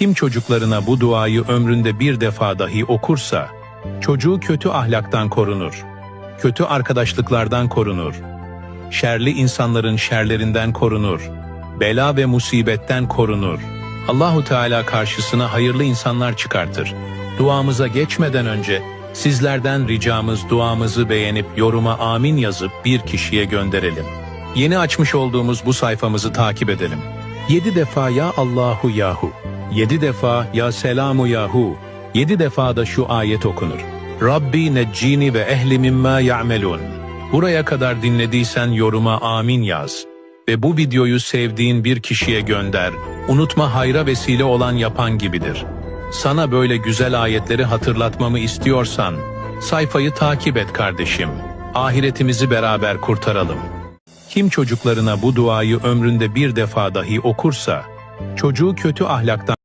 Kim çocuklarına bu duayı ömründe bir defa dahi okursa, çocuğu kötü ahlaktan korunur, kötü arkadaşlıklardan korunur, şerli insanların şerlerinden korunur, bela ve musibetten korunur. Allahu Teala karşısına hayırlı insanlar çıkartır. Duamıza geçmeden önce sizlerden ricamız duamızı beğenip yoruma amin yazıp bir kişiye gönderelim. Yeni açmış olduğumuz bu sayfamızı takip edelim. Yedi defa ya Allahu Yahu, yedi defa ya Selamu Yahu, yedi defa da şu ayet okunur. Rabbi neccini ve ehli mimma ya'melun. Buraya kadar dinlediysen yoruma amin yaz. Ve bu videoyu sevdiğin bir kişiye gönder. Unutma hayra vesile olan yapan gibidir. Sana böyle güzel ayetleri hatırlatmamı istiyorsan, sayfayı takip et kardeşim. Ahiretimizi beraber kurtaralım. Kim çocuklarına bu duayı ömründe bir defa dahi okursa, çocuğu kötü ahlaktan